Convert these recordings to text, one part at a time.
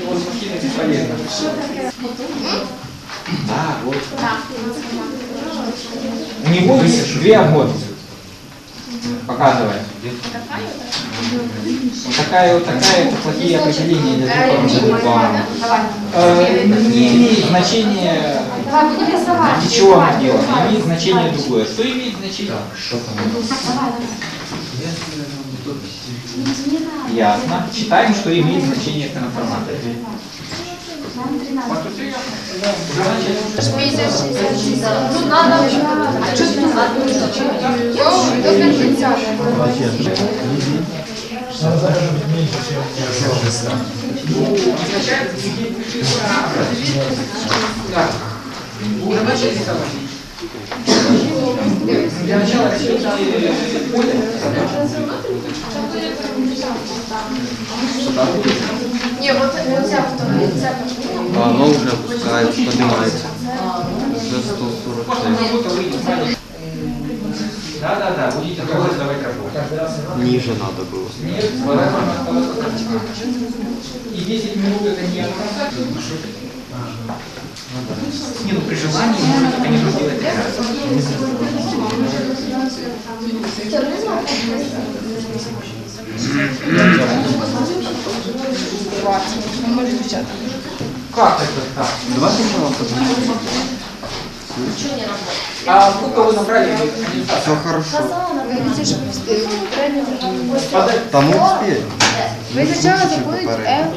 Его бесполезно. Да, вот. У него есть две обмотки. Показывай. Вот такая вот такая, это плохие определения для плана. Э, не имеет значения, Давай, буду рисовать. для чего оно делано, имеет значение другое. Что имеет значение? Ясно. Читаем, что имеет значение. Ну, надо. Что ты Йоу, Уже начали рисовать? Для начала. Не, вот нельзя второй, нельзя А оно уже опускается, поднимается. До 146. Можно работа выйдет. Да, да, да, будете работать, давайте работать. Ниже надо было. Нет, И 10 минут это не от конца. Не, ну при желании можно, конечно, сделать три раза. Как это так? Давай сначала А сколько вы набрали? Все хорошо. Видите, правильно. Там успеть. Ви спочатку заходите F,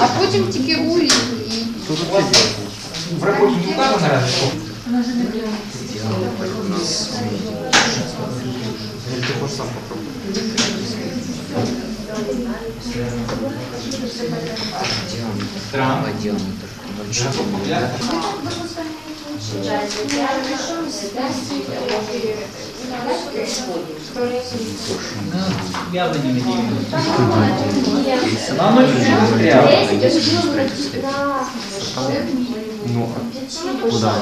а потім тільки U і Тут вообще в работе не указано разве что? Или ты хочешь сам попробовать? Странно. Ну, явно не надеюсь. Но оно чуть-чуть застряло. Ну, куда?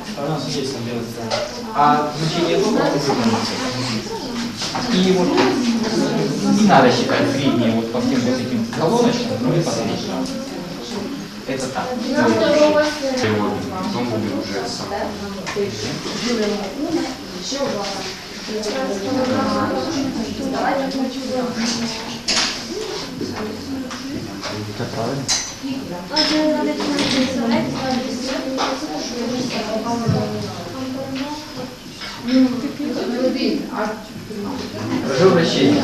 У нас есть там белый А значение тока И вот не надо считать среднее вот по всем вот этим колоночкам, ну и посмотреть. Это так. Потом будем уже сам. Это правильно? Прошу вращения.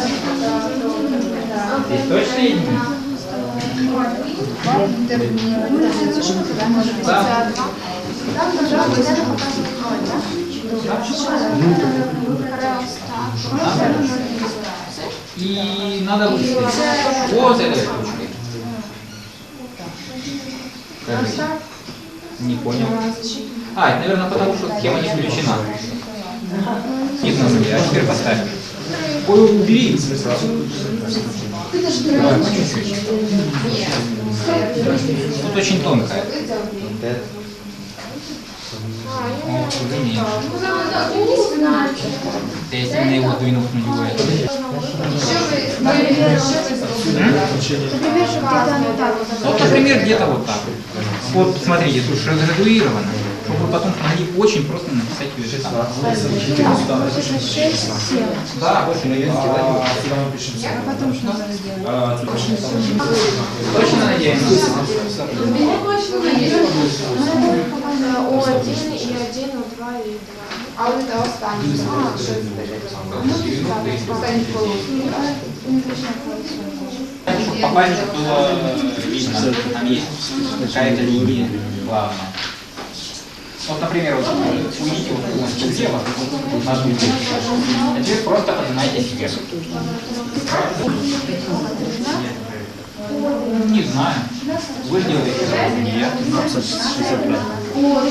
Здесь точно есть? Да. И надо выставить. Вот. Скажи. Не понял. А, это, наверное, потому что схема не включена. Нет на самом деле, а теперь поставь. Ой, убери. Давай, по чуть-чуть. Тут очень тонкая. О, уже меньше. Если на его двинуть нулевое. Вот, например, где-то вот так. Вот, смотрите, тут же разградуировано, чтобы потом могли очень просто написать ее там. Да, больше не сделать. Точно надеемся? О1 и 1, О2 и 2. А вот это останнє. А, що це? Останній колос. Чтобы попасть, чтобы было видно, что там есть какая-то линия главная. Вот, например, вот уйдите вот полностью влево, на одну линию. А теперь просто поднимайтесь вверх. Не знаю. Вы делаете это, не я. О,